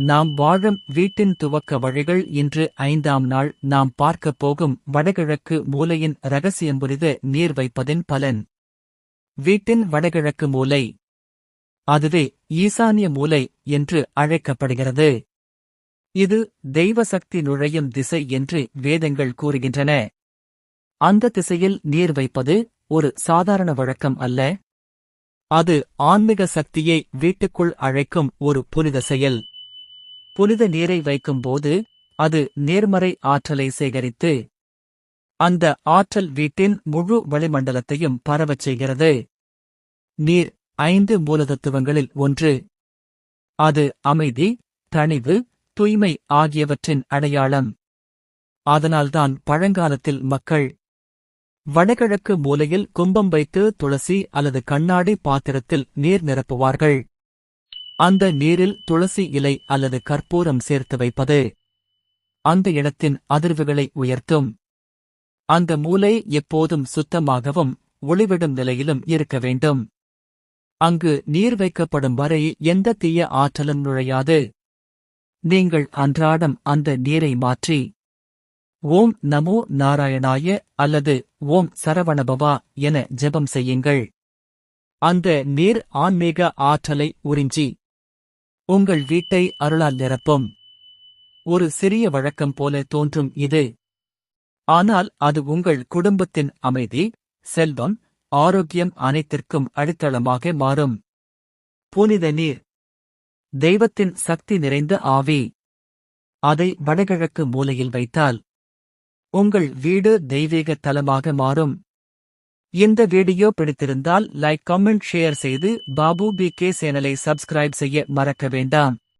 நாம் வாழும் வீட்டின் துவக்க வழிகள் இன்று ஐந்தாம் நாள். நாம் பார்க்கப் போகும் வடகிழக்கு மூலையின் ரகசியம் புரித நீர் வைப்பதின் பலன். வீட்டின் வடகிழக்கு மூலை. அதுவே ஈசானிய மூலை என்று அழைக்கப்படுகிறது. இது தெய்வ சக்தி நுழையும் திசை என்று வேதங்கள் கூறுகின்றன. அந்த திசையில் நீர் வைப்பது ஒரு சாதாரண வழக்கம் அல்ல. அது ஆன்மீக சக்தியை வீட்டுக்குள் அழைக்கும் ஒரு புனித செயல். புனித நீரை வைக்கும்போது அது நேர்மறை ஆற்றலை சேகரித்து அந்த ஆற்றல் வீட்டின் முழு வளிமண்டலத்தையும் பரவச் செய்கிறது. நீர் ஐந்து மூலதத்துவங்களில் ஒன்று. அது அமைதி தணிவு தூய்மை ஆகியவற்றின் அடையாளம். அதனால்தான் பழங்காலத்தில் மக்கள் வடகிழக்கு மூலையில் கும்பம் வைத்து துளசி அல்லது கண்ணாடி பாத்திரத்தில் நீர் நிரப்புவார்கள். அந்த நீரில் துளசி இலை அல்லது கற்பூரம் சேர்த்து வைப்பது. அந்த இடத்தின் அதிர்வுகளை உயர்த்தும். அந்த மூலை எப்போதும் சுத்தமாகவும் ஒளிவிடும் நிலையிலும் இருக்க வேண்டும். அங்கு நீர் வைக்கப்படும் வரை எந்த தீய ஆற்றலும் நுழையாது. நீங்கள் அன்றாடம் அந்த நீரை மாற்றி ஓம் நமோ நாராயணாய அல்லது ஓம் சரவணபவா என ஜெபம் செய்யுங்கள். அந்த நீர் ஆன்மீக ஆற்றலை உறிஞ்சி உங்கள் வீட்டை அருளால் நிரப்பும். ஒரு சிறிய வழக்கம் போல தோன்றும் இது. ஆனால் அது உங்கள் குடும்பத்தின் அமைதி செல்வம் ஆரோக்கியம் அனைத்திற்கும் அடித்தளமாக மாறும். புனித நீர். தெய்வத்தின் சக்தி நிறைந்த ஆவி. அதை வடகிழக்கு மூலையில் வைத்தால் உங்கள் வீடு தெய்வீக தலமாக மாறும். இந்த வீடியோ பிடித்திருந்தால் லைக் கமெண்ட் ஷேர் செய்து பாபு பி கே சேனலை சப்ஸ்கிரைப் செய்ய மறக்க வேண்டாம்.